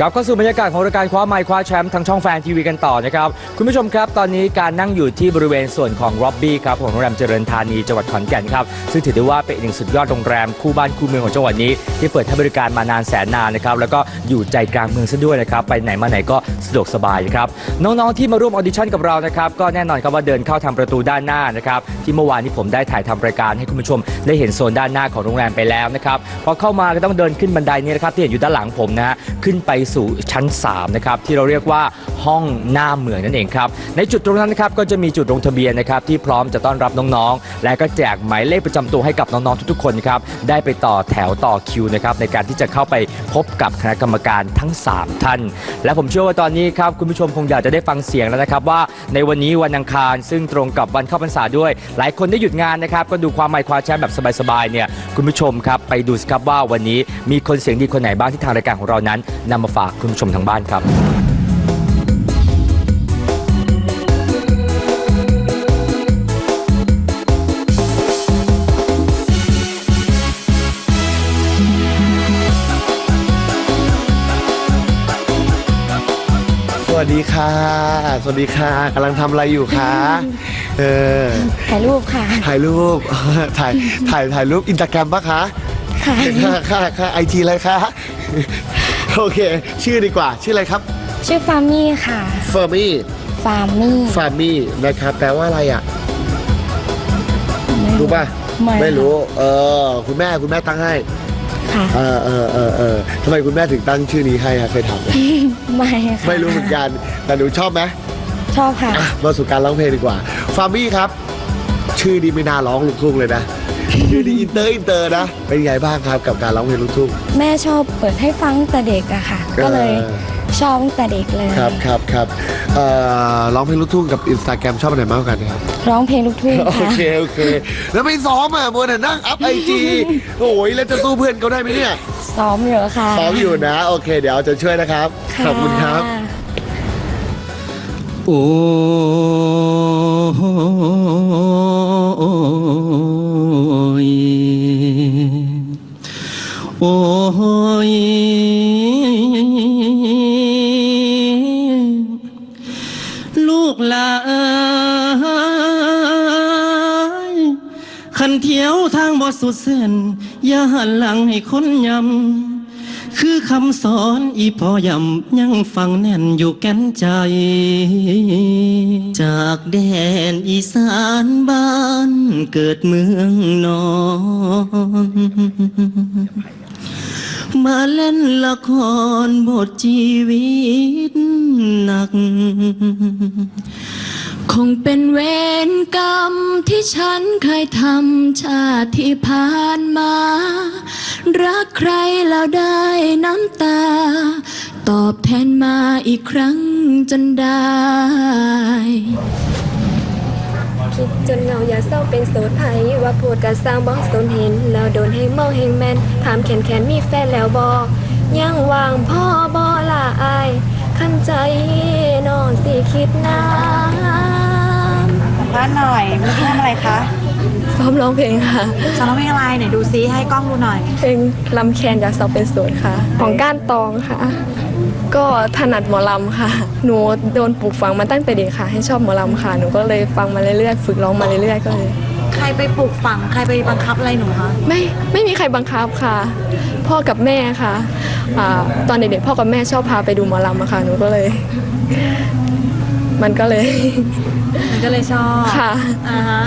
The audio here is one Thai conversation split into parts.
กลับเข้าสู่บรรยากาศของรายการคว้าไมค์คว้าแชมป์ทางช่องแฟนทีวีกันต่อนะครับคุณผู้ชมครับตอนนี้การนั่งอยู่ที่บริเวณส่วนของร็อบบี้ครับของโรงแรมเจริญธานีจังหวัดขอนแก่นครับซึ่งถือได้ว่าเป็นอีกหนึ่งสุดยอดโรงแรมคู่บ้านคู่เมืองของจังหวัดนี้ ที่เปิดให้บริการมานานแสนนานนะครับแล้วก็อยู่ใจกลางเมืองซะด้วยนะครับไปไหนมาไหนก็สะดวกสบายครับน้องๆที่มาร่วมออดิชั่นกับเรานะครับก็แน่นอนครับว่าเดินเข้าทางประตูด้านหน้านะครับที่เมื่อวานนี้ผมได้ถ่ายทำรายการให้คุณผู้ชม ได้เห็นโซนด้านหน้าของโรงแรมไปแล้วนะครับพอเข้ามาก็ต้องเดินขึ้นบันไดนี้นะครับที่เห็นอยู่ด้านหลังผมนะฮะขึ้นไปสู่ชั้น3นะครับที่เราเรียกว่าห้องหน้าเมืองนั่นเองครับในจุดตรงนั้นนะครับก็จะมีจุดลงทะเบียนนะครับที่พร้อมจะต้อนรับน้องๆ และก็แจกหมายเลขประจำตัวให้กับน้องๆทุกๆคนครับได้ไปต่อแถวต่อคิวนะครับในการที่จะเข้าไปพบกับคณะกรรมการทั้ง 3 ท่าน และผมเชื่อว่าตอนนี้ครับคุณผู้ชมคงอยากจะได้ฟังเสียงแล้วนะครับว่าในวันนี้วันอังคาร ซึ่งตรงกับวันเข้าพรรษาด้วย หลายคนได้หยุดงานนะครับก็ดูความหมายความแชมป์แบบสบายๆเนี่ยคุณผู้ชมครับไปดูสิครับว่าวันนี้มีคนเสียงดีคนไหนบ้างที่ทางรายการของเรานั้นนำมาฝากคุณผู้ชมทางบ้านครับสวัสดีค่ะ สวัสดีค่ะกำลังทำอะไรอยู่คะ เออ ถ่ายรูปค่ะ ถ่ายรูป ถ่าย ถ่าย ถ่ายรูปอินสตาแกรมปะคะ ค่ะ ค่ะ ค่ะค่ะไอจีอะไรคะ โอเค ชื่อดีกว่า ชื่ออะไรครับชื่อฟาร์มี่ค่ะ เฟอร์มี่ฟาร์มี่ ฟาร์มี่นะครับ แปลว่าอะไรอะ รู้ป่ะไม่ไม่รู้ เออ คุณแม่คุณแม่ตั้งให้ ค่ะ เออเออเออเออทำไมคุณแม่ถึงตั้งชื่อนี้ให้อะเคยถามไหมไม่ค่ะไม่รู้เหมือนกัน แต่หนูชอบไหมชอบค่ะอะมาสู่การร้องเพลงดีกว่า ฟาร์มี่ครับ ชื่อดีไม่น่าร้องลูกทุ่งเลยนะ ชื่อดีอินเตอร์อินเตอร์นะ เป็นไงบ้างครับกับการร้องเพลงลูกทุ่ง แม่ชอบเปิดให้ฟังตั้งแต่เด็กอะค่ะ ก็เลยเออชอบตั้งแต่เด็กเลยครับครับครับเอ่อร้องเพลงลูกทุ่งกับอินสตาแกรมชอบอันไหนมากกว่ากันครับ ร้องเพลงลูกทุ่งโอค่ะ เคโอเค แล้วไม่ซ้อมอะมัวแต่นั่งอัพไอจีโอ้ยแล้วจะสู้เพื่อนเขาได้ไหมเนี่ยซ้อมอยู่ค่ะ ซ้อมอยู่นะ โอเค เดี๋ยวจะช่วยนะครับะขอบคุณครับ โอ้ยโอ้ยลูกหลานขันเที่ยวทางบ่สุดเส้นอย่าหันหลังให้คนยำ คือคำสอนอีพอยำยังฟังแน่นอยู่แก่นใจ จากแดนอีสานบ้านเกิดเมืองนอนมาเล่นละครบทชีวิตหนัก คงเป็นเวรกรรมที่ฉันเคยทำชาติที่ผ่านมา รักใครแล้วได้น้ำตา ตอบแทนมาอีกครั้งจนได้ คิดจนเหงาอย่าเศร้าเป็นโสดไผว่าพูดกันสร้างบ้องสนเห็น แล้วโดนให้เมาแห่งแมนถามแขนแขนมีแฟนแล้วบอยังวางพ่อบอละอาย ขันใจน้องสิคิดน้ บ้านหน่อยเมื่อกี้ทำอะไรคะำซ้อมร้องเพลงค่ะซ้อมร้องเพลงอะไรไหนดูซิให้กล้องดูหน่อย เพลงลำแคนอยากเศร้าเป็นโสดค่ะ ของก้านตองค่ะ ก็ถนัดหมอลำค่ะ หนูโดนปลูกฝังมาตั้งแต่เด็กค่ะ ให้ชอบหมอลำค่ะ หนูก็เลยฟังมาเรื่อยๆ ฝึกร้องมาเรื่อยๆ ก็เลย ใครไปปลูกฝังใครไปบังคับอะไรหนูคะไม่ไม่มีใครบังคับค่ะ พ่อกับแม่ค่ะอาตอนเด็กๆพ่อกับแม่ชอบพาไปดูหมอลำอะค่ะ หนูก็เลย มันก็เลย มันก็เลยชอบค่ะ อ่าฮะ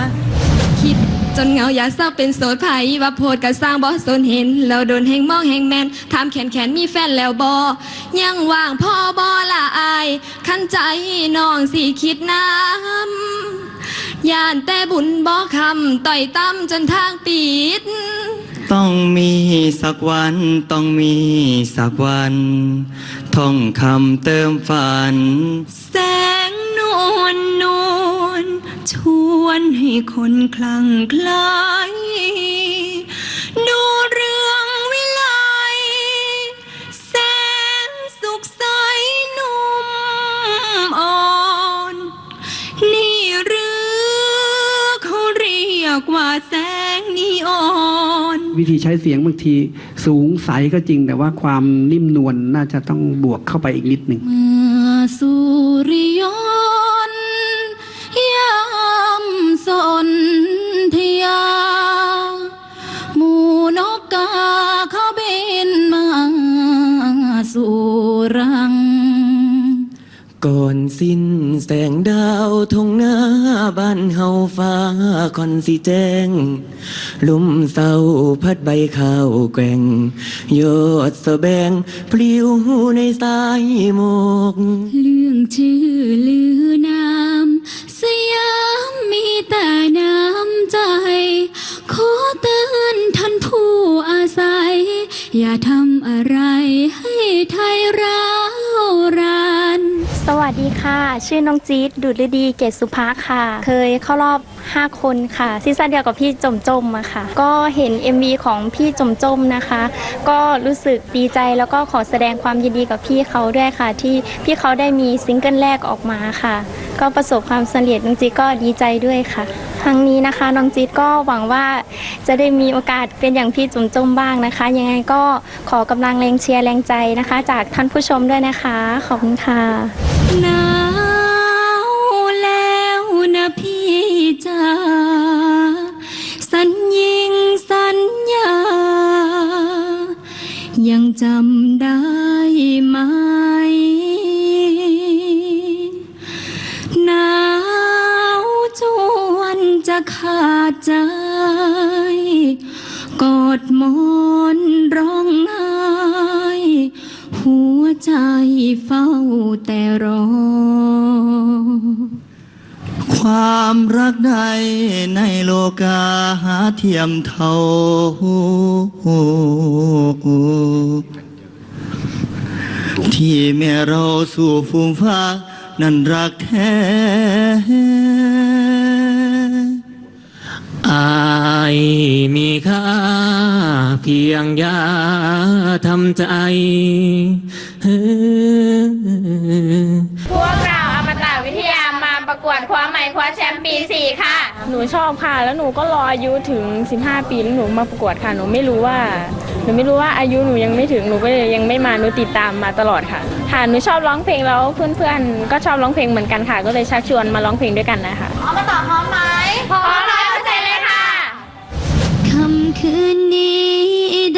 คิดจนเหงาอย่าเศร้าเป็นโสดไผว่าโพดกันสร้างบ่สนเห็น แล้วโดนแหงมองแหงแมนถามแขนแขนมีแฟนแล้วบอยังว่างพ่อบอละอาย ขันใจน้องสิคิดน้ำย่านแต่บุญบ่คำต่อยตั้มจนทางปิด ต้องมีสักวันต้องมีสักวัน ท่องคำเติมฝัน แสงนวลนวลชวนให้คนคลั่งไคล้ดู วิธีใช้เสียงบางทีสูงใสก็จริง แต่ว่าความนิ่มนวลน่าจะต้องบวกเข้าไปอีกนิดหนึ่งเมื่อสุริยนยามสนธยาหมูนกกาเขาบินมาสู่รัง ก่อนสิ้นแสงดาวทงหน้าบ้านเฮาฟ้าคอนสิแจ้ง ลุมเศร้าพัดใบข้าวแกว่งยอดสะแบงพลิ้วในสายหมอกเรื่องชื่อลือนามสยามมีแต่น้ำใจ ขอเตือนท่านผู้อาศัย อย่าทำอะไรให้ไทยร้าวรา สวัสดีค่ะ ชื่อน้องจี๊ดดุดฤดีเกศสุภาค่ะ เคยเข้ารอบ 5 คนค่ะซีซั่นเดียวกับพี่จมจมอะค่ะ ก็เห็น MV ของพี่จมจมนะคะ ก็รู้สึกดีใจแล้วก็ขอแสดงความยินดีกับพี่เขาด้วยค่ะ ที่พี่เขาได้มีซิงเกิลแรกออกมาค่ะ ก็ประสบความสำเร็จน้องจีก็ดีใจด้วยค่ะ ครั้งนี้นะคะน้องจีก็หวังว่าจะได้มีโอกาสเป็นอย่างพี่จุ๋มจมบ้างนะคะ ยังไงก็ขอกำลังแรงเชียร์แรงใจนะคะ จากท่านผู้ชมด้วยนะคะ ขอบคุณค่ะหนาวแล้วนะพี่จ๋าสัญญิงสัญญา ยังจำได้ไหม ขาดใจ กอดมอนร้องไห้หัวใจเฝ้าแต่รอ ความรักใดในโลกาหาเทียมเท่า ที่แม่เราสู่ฟูมฟ้า นั้นรักแท้ายมีค่าเพียงยาทำใจพวกเราอมตะวิทยามาประกวดคว้าใหม่คว้าแชมป์ปี 4 ค่ะ หนูชอบค่ะ แล้วหนูก็รออายุถึง 15 ปีแล้วหนูมาประกวดค่ะ หนูไม่รู้ว่า หนูไม่รู้ว่าอายุหนูยังไม่ถึง หนูก็เลยยังไม่มา หนูติดตามมาตลอดค่ะ ค่ะ หนูชอบร้องเพลงแล้วเพื่อนๆ ก็ชอบร้องเพลงเหมือนกันค่ะ ก็เลยชักชวนมาร้องเพลงด้วยกันนะคะพร้อมร้อยเปอร์เซ็ นี้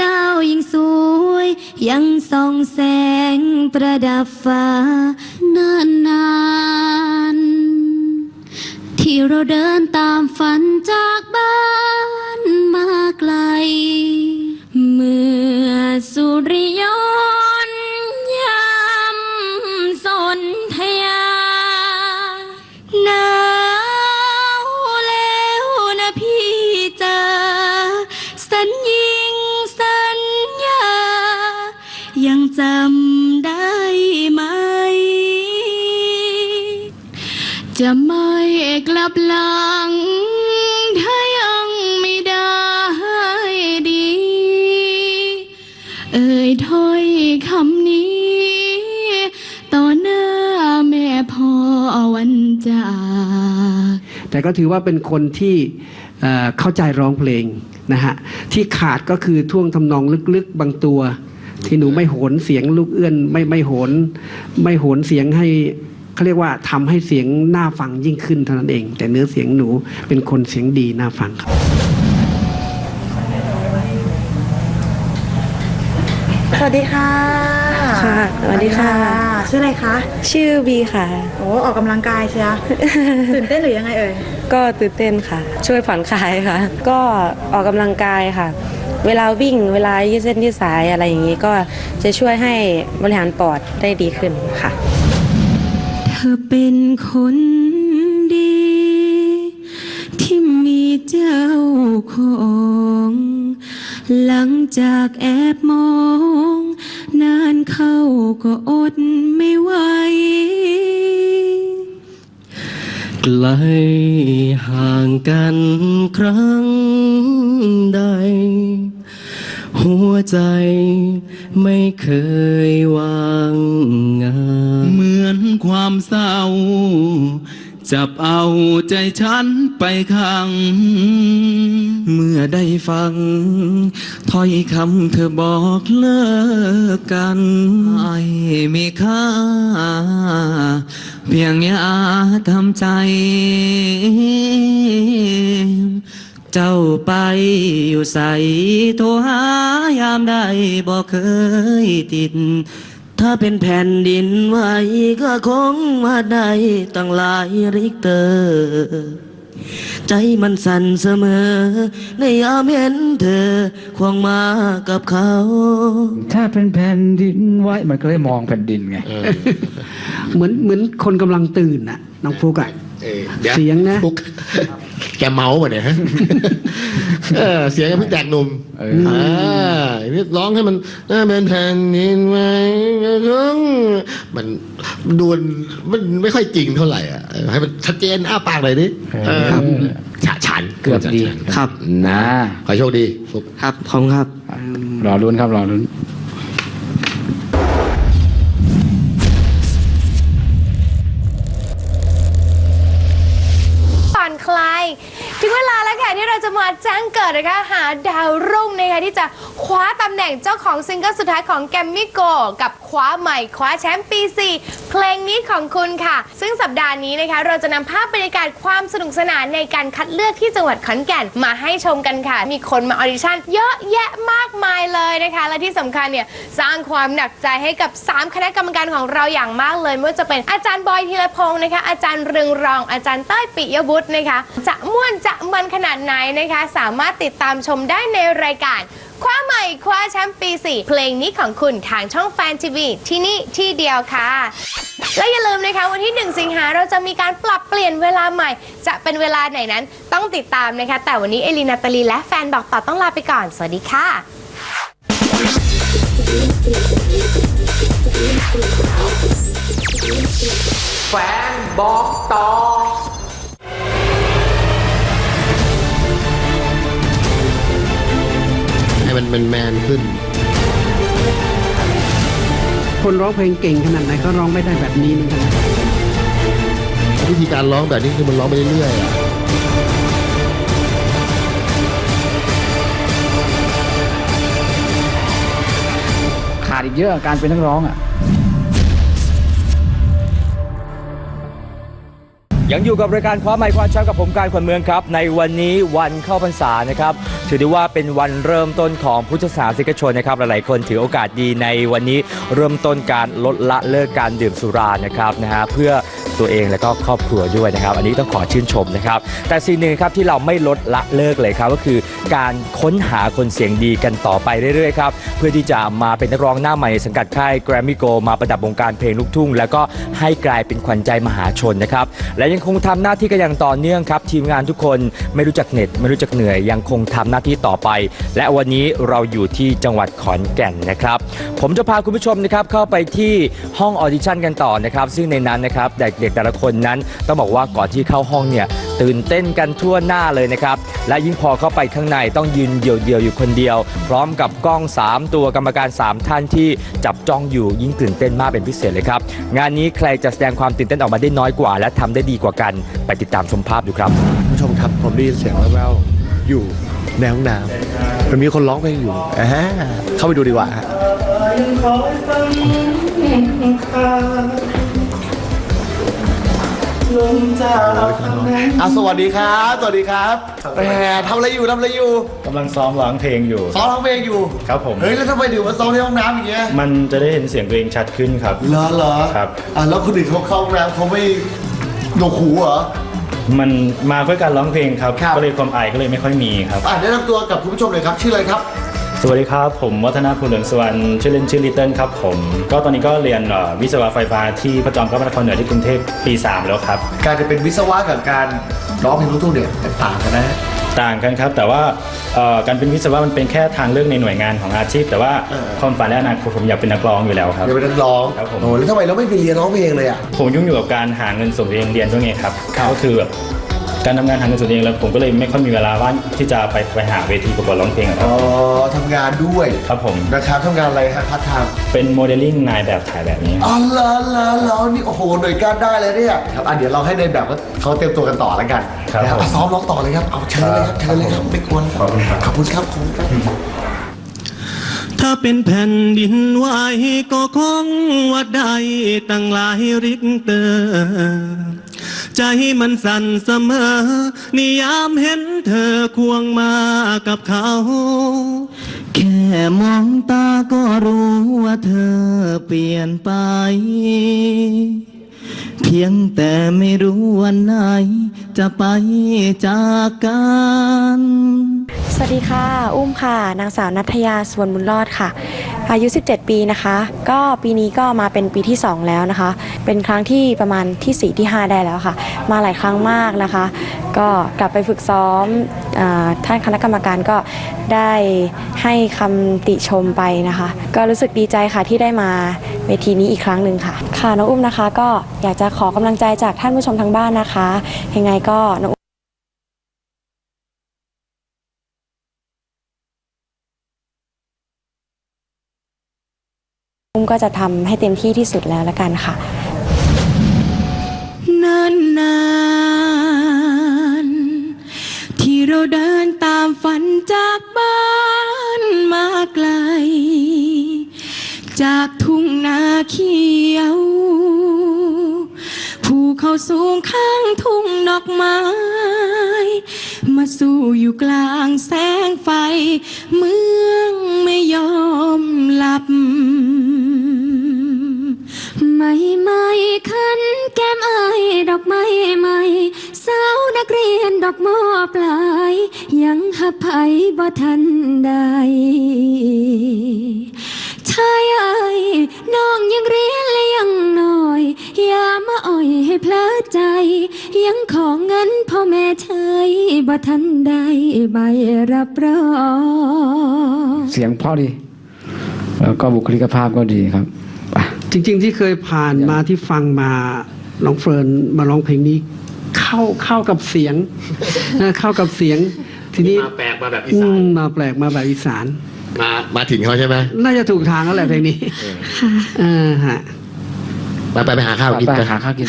ดาวยังสวย ยังส่องแสงประดับฟ้านานนานๆที่เราเดินตามฝันจากบ้านมาไกล จำได้ไหม จะไม่กลับหลัง ถ้ายังไม่ได้ดี เอ่ยถ้อยคำนี้ ต่อหน้าแม่พ่อวันจาก แต่ก็ถือว่าเป็นคนที่เอ่อเข้าใจร้องเพลงนะฮะที่ขาดก็คือท่วงทำนองลึกๆบางตัว ที่หนูไม่โหนเสียงลูกเอื้อนไม่ไม่โหนไม่โหนเสียงให้เขาเรียกว่าทำให้เสียงน่าฟังยิ่งขึ้นเท่านั้นเอง แต่เนื้อเสียงหนูเป็นคนเสียงดีน่าฟังครับสวัสดีค่ะค่ะสวัสดีค่ะ ชื่ออะไรคะ ชื่อบีค่ะ โอ้ออกกำลังกายเชียตื่นเต้นหรือยังไงเอ่ย ก็ตื่นเต้นค่ะ ช่วยผ่อนคลายค่ะ ก็ออกกำลังกายค่ะ เวลาวิ่งเวลายืดเส้นยืดสายอะไรอย่างนี้ก็จะช่วยให้บริหารปอดได้ดีขึ้นค่ะ เธอเป็นคนดี ที่มีเจ้าของ หลังจากแอบมอง นานเข้าก็อดไม่ไหวไกลห่างกันครั้งใด หัวใจไม่เคยวางงานเหมือนความเศร้า จับเอาใจฉันไปขัง เมื่อได้ฟังถ้อยคำเธอบอกเลิกกันไม่มีค่า เพียงอย่าทำใจ เจ้าไปอยู่ใสโทรหายามใดบอกเคยติด ถ้าเป็นแผ่นดินไหวก็คงมาได้ตั้งหลายริกเตอร์ใจมันสั่นเสมอ ในยามเห็นเธอ ควงมากับเขา ถ้าเป็นแผ่นดินไหวมันก็เลยมองแผ่นดินไง เหมือนเหมือนคนกำลังตื่นน่ะน้องฟลุกอะ เออดี๋วเสียงนะปุ๊กแกเมาส์ป่ะเนี่ยฮะเออเสียงกับพี่แตกหนุ่มเอออ่านี่ร้องให้มันน่าเป็นแผ่นดินไหวมันดูมันมันไม่ค่อยจริงเท่าไหร่อะเออให้มันชัดเจนอ้าปากหน่อยดิเออฉะฉันเกือบดีครับ นะ ขอโชคดีฟุก ครับขอบคุณครับ รอลุ้นครับรอลุ้น ที่เราจะมาแจ้งเกิดนะคะหาดาวรุ่งนะคะที่จะคว้าตำแหน่งเจ้าของซิงเกิลสุดท้ายของแกมมี่โกกับคว้าใหม่คว้าแชมป์ปี 4 เพลงนี้ของคุณค่ะ ซึ่งสัปดาห์นี้นะคะ เราจะนำภาพบรรยากาศความสนุกสนานในการคัดเลือกที่จังหวัดขอนแก่นมาให้ชมกันค่ะ มีคนมาออดิชั่นเยอะแยะมากมายเลยนะคะ และที่สำคัญเนี่ยสร้างความหนักใจให้กับ 3 คณะกรรมการของเราอย่างมากเลยไม่ว่าจะเป็นอาจารย์บอยธีรพงศ์นะคะอาจารย์เรืองรอง อาจารย์เต้ยปิยบุตรนะคะจะม่วนจะมันขนาดไหนนะคะ สามารถติดตามชมได้ในรายการ คว้าใหม่คว้าแชมป์ปี 4 เพลงนี้ของคุณทางช่องแฟนทีวีที่นี่ที่เดียวค่ะ และอย่าลืมนะคะวันที่ 1 สิงหาเราจะมีการปรับเปลี่ยนเวลาใหม่ จะเป็นเวลาไหนนั้นต้องติดตามนะคะ แต่วันนี้เอลินาตาลีและแฟนบอกต่อต้องลาไปก่อน สวัสดีค่ะ แฟนบอกต่อ มันเป็นแมนขึ้น คนร้องเพลงเก่งขนาดไหนก็ร้องไม่ได้แบบนี้เหมือนกันนะวิธีการร้องแบบนี้คือมันร้องไปเรื่อยๆอะขาดอีกเยอะการเป็นนักร้องอะ ยังอยู่กับรายการคว้าไมค์คว้าแชมป์กับผมการขวัญเมืองครับ ในวันนี้วันเข้าพรรษานะครับ ถือได้ว่าเป็นวันเริ่มต้นของพุทธศาสนิกชนนะครับ หลายๆ คนถือโอกาสดีในวันนี้เริ่มต้นการลดละเลิกการดื่มสุรานะครับนะฮะเพื่อ ตัวเองและก็ครอบครัวด้วยนะครับ อันนี้ต้องขอชื่นชมนะครับ แต่สิ่งหนึ่งครับที่เราไม่ลดละเลิกเลยครับก็คือการค้นหาคนเสียงดีกันต่อไปเรื่อยๆครับเพื่อที่จะมาเป็นนักร้องหน้าใหม่สังกัดค่าย Grammy Go มาประดับวงการเพลงลูกทุ่ง แล้วก็ให้กลายเป็นขวัญใจมหาชนนะครับและยังคงทำหน้าที่กันอย่างต่อเนื่องครับ ทีมงานทุกคนไม่รู้จักเหน็ดไม่รู้จักเหนื่อยยังคงทำหน้าที่ต่อไป และวันนี้เราอยู่ที่จังหวัดขอนแก่นนะครับ ผมจะพาคุณผู้ชมนะครับเข้าไปที่ห้องออดิชั่นกันต่อนะครับ ซึ่งในนั้นนะครับเด็กๆแต่ละคนนั้น ต้องบอกว่าก่อนที่เข้าห้องเนี่ยตื่นเต้นกันทั่วหน้าเลยนะครับ และยิ่งพอเข้าไปข้างในต้องยืนเดี่ยวๆอยู่คนเดียว พร้อมกับกล้อง 3 ตัวกรรมการ 3 ท่านที่จับจ้องอยู่ยิ่งตื่นเต้นมากเป็นพิเศษเลยครับ งานนี้ใครจะแสดงความตื่นเต้นออกมาได้น้อยกว่า และทำได้ดีกว่ากัน ไปติดตามชมภาพดูครับผู้ชมครับผมได้ยินเสียงแว่วๆอยู่ในห้องน้ำมันมีคนร้องเพลงอยู่อ่าเข้าไปดูดีกว่า ฮะอะสวัสดีครับ สวัสดีครับแหมทำอะไรอยู่ทำอะไรอยู่กำลังซ้อมร้องเพลงอยู่ ซ้อมร้องเพลงอยู่ ครับผม เฮ้ยแล้วทำไมถึงมาซ้อมในห้องน้ำอย่างเงี้ย มันจะได้เห็นเสียงตัวเองชัดขึ้นครับ เหรอเหรอครับ อะแล้วคนอื่นเขาเข้าห้องน้ำเขาไม่หนวกหูเหรอ มันมาเพื่อการร้องเพลงครับครับก็เลยความอายก็เลยไม่ค่อยมีครับ อะแนะนำตัวกับคุณผู้ชมเลยครับ ชื่ออะไรครับ สวัสดีครับ ผมวัฒนาภูเหลืองสวรรณชื่อเล่นชื่อลิตเติ้ลครับผม ก็ตอนนี้ก็เรียนเอ่อวิศวะไฟฟ้าที่พระจอมเกล้าพระนครเหนือที่กรุงเทพปี 3 แล้วครับ การจะเป็นวิศวะกับการร้องเพลงลูกทุ่งเนี่ยแตกต่างกันนะต่างกันครับ แต่ว่าเอ่อการเป็นวิศวะมันเป็นแค่ทางเลือกในหน่วยงานของอาชีพ แต่ว่าเออความฝันและอนาคตผมอยากเป็นนักร้องอยู่แล้วครับเดี๋ยวเป็นนักร้องครับผมโอ้แล้วทำไมเราไม่ไปเรียนร้องเพลงเลยอะผมยุ่งอยู่กับการหาเงินส่งตัวเองเรียนด้วยไงครับครับก็คือแบบ การทำงานหาเงินส่วนเองแล้วผมก็เลยไม่ค่อยมีเวลาว่างที่จะไปไปหาเวทีประกวดร้องเพลงอะครัอ๋บอทำงานด้วยครับผมนะครับทำงานอะไรฮะพัฒทางเป็นโมเดลลิ่งนายแบบถ่ายแบบนี้อ๋อเหรอเหรอเหรอนี่โอ้โหหน่วยการได้เลยเนี่ยครับอะเดี๋ยวเราให้ในแบบเขาเตรียมตัวกันต่อแล้วกันครับนะผมอะซ้อมร้องต่อเลยครับเอาเชิญเลยครับเชิญเลยครับไม่กวนครับขอบคุณครับขอบคุณครับ ถ้าเป็นแผ่นดินไหวก็คงวัดได้ตั้งหลายริกเตอร์ ใจมันสั่นเสมอ นิยามเห็นเธอควงมากับเขา แค่มองตาก็รู้ว่าเธอเปลี่ยนไป เพียงแต่ไม่รู้วันไหน จะไปจากกัน สวัสดีค่ะ อุ้มค่ะ นางสาวนัทยาสวนบุญรอดค่ะ อายุ 17 ปีนะคะ ก็ปีนี้ก็มาเป็นปีที่ 2 แล้วนะคะ เป็นครั้งที่ประมาณที่ 4 ที่ 5 ได้แล้วค่ะ มาหลายครั้งมากนะคะ ก็กลับไปฝึกซ้อมอท่านคณะกรรมการก็ได้ให้คำติชมไปนะคะ ก็รู้สึกดีใจค่ะที่ได้มาเวทีนี้อีกครั้งหนึ่งค่ะ ค่ะน้องอุ้มนะคะก็อยากจะขอกำลังใจจากท่านผู้ชมทางบ้านนะคะ ยังไงก็น้องอุ้มก็จะทำให้เต็มที่ที่สุดแล้วละกันค่ะ นานนานๆที่เราเดินตามฝันจากบ้านมาไกล จากทุ่งนาเขียว เขาสูงข้างทุ่งดอกไม้ มาสู่อยู่กลางแสงไฟ เมืองไม่ยอมหลับ ไม่ไม่ขันแก้มเอ้ยดอกไม้ใหม่สาวนักเรียนดอกมอปลาย ยังหับไผบ่ทันได้ ชายเอ้ยน้องยังเรียนและยังน้อย อย่ามาอ่อยให้เพลอใจ ยังขอเงินพ่อแม่เฉยบ่ทันได้ใบรับรองเสียงเพราะดี แล้วก็บุคลิกภาพก็ดีครับจริง ๆ ที่เคยผ่านมาที่ฟังมาน้องเฟิร์นมาร้องเพลงนี้ เข้าเข้ากับเสียง นะเข้ากับเสียง ทีนี้มาแปลกมาแบบอีอืสาน มมาแปลกมาแบบอีสาน มามาถึงเขาใช่ไหมน่าจะถูกทางแล้วแหละเพลงนี้เออฮะไปไปไปหาข้าวกินไปกันหาข้าวกิน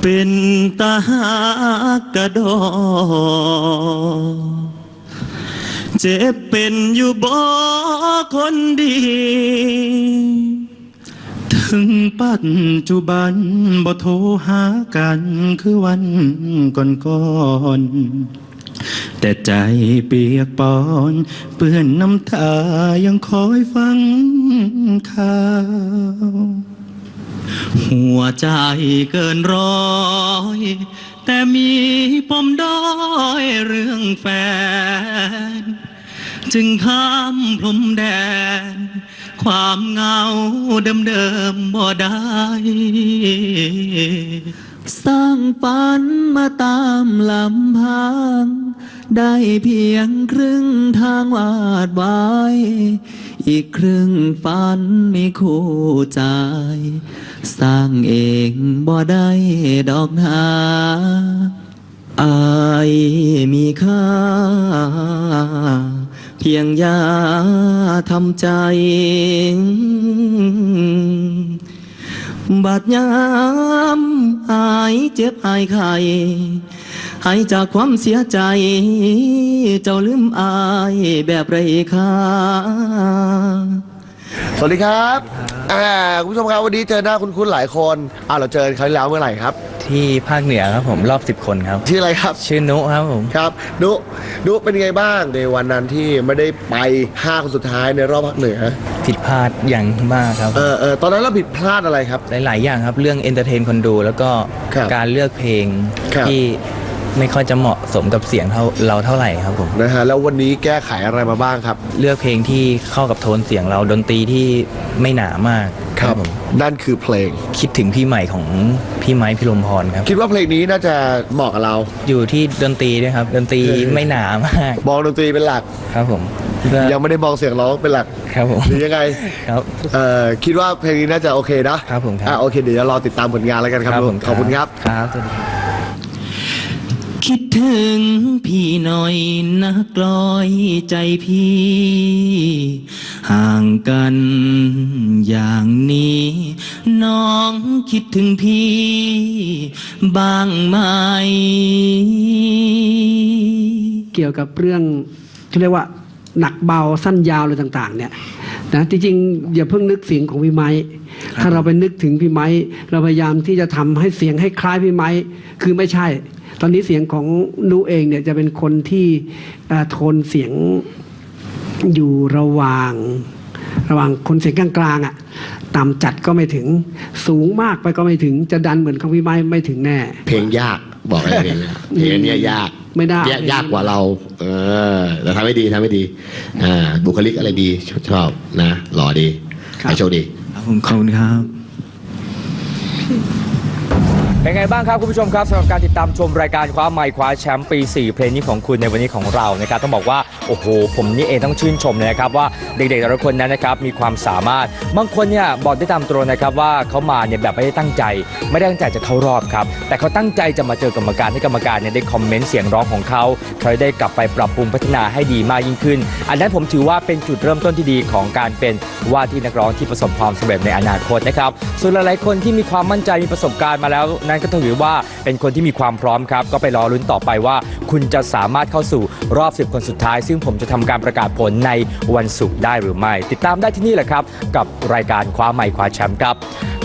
เป็นตาหากกระดอเจ็บเป็นอยู่บ่คนดี ถึงปัจจุบันบ่โทรหากันคือวันก่อนๆ แต่ใจเปียกปอน เปื้อนน้ำตายังคอยฟังข่าว หัวใจเกินร้อยแต่มีปมด้อยเรื่องแฟน จึงข้ามพรมแดน ความเงาเดิมๆบ่ได้ สร้างฝันมาตามลำพัง ได้เพียงครึ่งทางวาดไว้ อีกครึ่งฝันมีคู่ใจ สร้างเองบ่ได้ดอกนาอายมีค่า เพียงยาทำใจบาดยามอายเจ็บอายไข้ หายจากความเสียใจ เจ้าลืมอายแบบไรค่าสวัสดีครับอ่าคุณผู้ชมครับวันนี้เจอหน้าคุณคุณหลายคนอ่าเราเจอกันครั้งที่แล้วเมื่อไหร่ครับ ที่ภาคเหนือครับผมรอบ 10 คนครับ ชื่ออะไรครับ ชื่อนุครับผม ครับนุนุเป็นยังไงบ้างในวันนั้นที่ไม่ได้ไปห้าคนสุดท้ายในรอบภาคเหนือ ผิดพลาดอย่างมากครับ เออเออตอนนั้นเราผิดพลาดอะไรครับ หลาย ๆ อย่างครับ เรื่องเอนเตอร์เทนคนดู แล้วก็ครับการเลือกเพลงครับ ที่ ไม่ค่อยจะเหมาะสมกับเสียงเท่าเราเท่าไหร่ครับผม นะฮะแล้ววันนี้แก้ไขอะไรมาบ้างครับ เลือกเพลงที่เข้ากับโทนเสียงเราดนตรีที่ไม่หนามากผมนั่นคือเพลง คิดถึงพี่ใหม่ของพี่ไม้พิรมพรครับคิดว่าเพลงนี้น่าจะเหมาะกับเรา อยู่ที่ดนตรีด้วยครับ ดนตรีไม่หนามาก มองดนตรีเป็นหลักครับผมได้ยังไม่ได้มองเสียงร้องเป็นหลักครับผมหรือยังไงครับเอ่อคิดว่าเพลงนี้น่าจะโอเคนะครับผมครับอะโอเคเดี๋ยวรอติดตามผลงานแล้วกันครับลุงขอบคุณครับครับสวัสดี ครับคิดถึงพี่หน่อยนักลอยใจพี่ ห่างกันอย่างนี้ น้องคิดถึงพี่ บ้างไหม เกี่ยวกับเรื่องที่เรียกว่าหนักเบาสั้นยาวอะไรต่าง ๆ เนี่ยนะจริงๆอย่าเพิ่งนึกเสียงของพี่ไม้ถ้าเราไปนึกถึงพี่ไม้ เราพยายามที่จะทำให้เสียงให้คล้ายพี่ไม้ คือไม่ใช่ ตอนนี้เสียงของนุเองเนี่ยจะเป็นคนที่เอ่อโทนเสียงอยู่ระหว่างระหว่างคนเสียงกลางๆอะต่ำจัดก็ไม่ถึงสูงมากไปก็ไม่ถึงจะดันเหมือนของพี่ไม้ไม่ถึงแน่ เพลงยากบอกเลยเพลงเนี้ยเพลงเนี้ยยากไม่ได้ยากยากกว่าเรา เออแต่ทำให้ดีทำให้ดี อ่า บุคลิกอะไรดีชอบชอบนะหล่อดีให้โชคดีครับผมขอบคุณครับ เป็นไงบ้างครับคุณผู้ชมครับสำหรับการติดตามชมรายการคว้าไมค์คว้าแชมป์ปี4เพลงนี้ของคุณในวันนี้ของเรานะครับต้องบอกว่าโอ้โห ผมนี่เองต้องชื่นชมเลยนะครับว่าเด็กๆแต่ละคนนั้นนะครับมีความสามารถบางคนเนี่ยบอกได้ตามตรงนะครับว่าเขามาเนี่ยแบบไม่ได้ตั้งใจ ไม่ได้ตั้งใจจะเข้ารอบครับแต่เขาตั้งใจจะมาเจอกรรมการให้กรรมการเนี่ยได้คอมเมนต์เสียงร้องของเขาเขาได้กลับไปปรับปรุงพัฒนาให้ดีมากยิ่งขึ้น อันนั้นผมถือว่าเป็นจุดเริ่มต้นที่ดีของการเป็นว่าที่นักร้องที่ประสบความสำเร็จในอนาคตนะครับส่วนหลายๆคนที่มีความมั่นใจมีประสบการณ์มาแล้วนั่นก็ถือว่าเป็นคนที่มีความพร้อมครับ ก็ไปรอลุ้นต่อไปว่า คุณจะสามารถเข้าสู่รอบ 10 คนสุดท้าย ซึ่งผมจะทำการประกาศผลในวันศุกร์ได้หรือไม่ ติดตามได้ที่นี่แหละครับ กับรายการคว้าใหม่คว้าแชมป์ครับ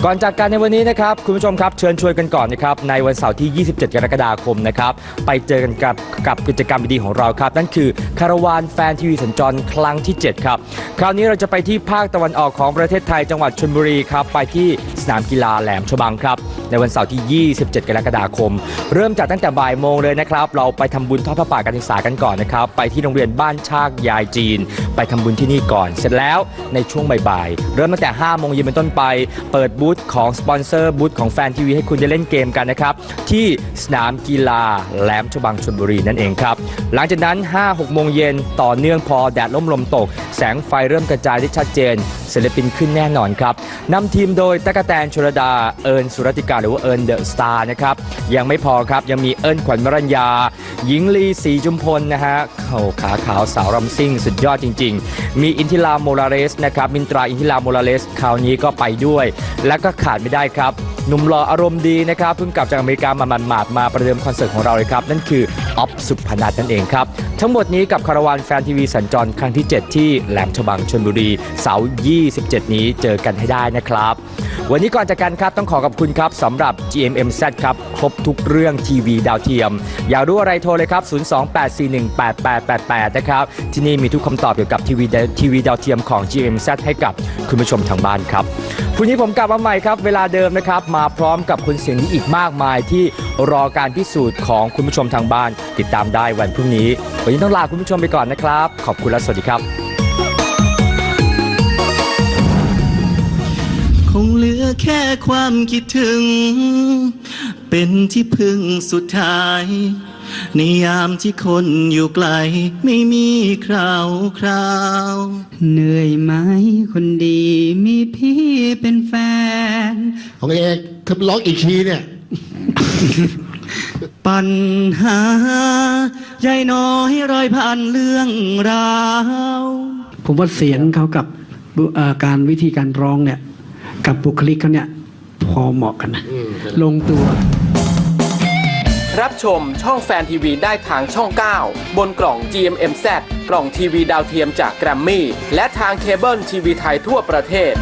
ก่อนจากกันในวันนี้นะครับ คุณผู้ชมครับ เชิญชวนกันก่อนนะครับ ในวันเสาร์ที่ 27 กรกฎาคมนะครับ ไปเจอกันกับกับกิจกรรมดีๆของเราครับ นั่นคือคาราวานแฟนทีวีสัญจรครั้งที่ 7 ครับ คราวนี้เราจะไปที่ภาคตะวันออกของประเทศไทยจังหวัดชลบุรีครับ ไปที่สนามกีฬาแหลมฉบังครับ ในวันเสาร์ที่27กรกฎาคม เริ่มจากตั้งแต่บ่ายโมงเลยนะครับ เราไปทำบุญทอดพระป่าการศึกษากันก่อนนะครับ ไปที่โรงเรียนบ้านชากยายจีน ไปทำบุญที่นี่ก่อน เสร็จแล้วในช่วงบ่ายๆเริ่มตั้งแต่5โมงเย็นเป็นต้นไป เปิดบูธของสปอนเซอร์บูธของแฟนทีวีให้คุณได้เล่นเกมกันนะครับ ที่สนามกีฬาแหลมฉบังชลบุรีนั่นเองครับ หลังจากนั้น 5-6โมงเย็นต่อเนื่องพอแดดล่มลมตก แสงไฟเริ่มกระจายได้ชัดเจนศิลปินขึ้นแน่นอนครับนำทีมโดยตะกกะแตนชลดาเอิญสุรติการหรือว่าเอิญเดอะสตาร์นะครับ ยังไม่พอครับยังมีเอิญขวัญมรัญญา หญิงลีสีจุมพลนะฮะเข่าขาขาวสาวรำซิ่ง สุดยอดจริง ๆ มีอินทิราโมลาเรสนะครับมินตราอินทิราโมลาเรสคราวนี้ก็ไปด้วย และก็ขาดไม่ได้ครับหนุ่มหล่ออารมณ์ดีนะครับเพิ่งกลับจากอเมริกามาหมาดๆมาประเดิมคอนเสิร์ตของเราเลยครับ นั่นคือออฟสุพนัทนั่นเองครับ ทั้งหมดนี้กับคาราวานแฟนทีวีสัญจรครั้งที่ 7 ที่แหลมฉบังชลบุรีเสาร์27 นี้เจอกันให้ได้นะครับ วันนี้ก่อนจากกันครับต้องขอขอบคุณครับสำหรับ GMMZ ครับครบทุกเรื่องทีวีดาวเทียม อยากรู้อะไรโทรเลยครับ 028418888 นะครับ ที่นี่มีทุกคำตอบเกี่ยวกับทีวีทีวีดาวเทียมของ GMMZ ให้กับคุณผู้ชมทางบ้านครับพรุ่งนี้ผมกลับมาใหม่ครับเวลาเดิมนะครับมาพร้อมกับคุณเสียงนี้อีกมากมายที่รอการพิสูจน์ของคุณผู้ชมทางบ้าน ติดตามได้วันพรุ่งนี้ วันนี้ต้องลาคุณผู้ชมไปก่อนนะครับ ขอบคุณและสวัสดีครับ คงเหลือแค่ความคิดถึง เป็นที่พึ่งสุดท้าย ในยามที่คนอยู่ไกล ไม่มีคราวคราว เหนื่อยไหมคนดีมีพี่เป็นแฟน ของเอกเธอร้องอีกทีเนี่ย ปัญหาใหญ่น้อยร้อยพันเรื่องราว ผมว่าเสียงเขากับบุเอ่อการวิธีการร้องเนี่ย กับบุคลิกเขาเนี่ย พอเหมาะกันนะ ลงตัว รับชมช่องแฟนทีวีได้ทางช่อง 9 บนกล่อง GMMZ กล่องทีวีดาวเทียมจากแกรมมี่ และทางเคเบิลทีวีไทยทั่วประเทศ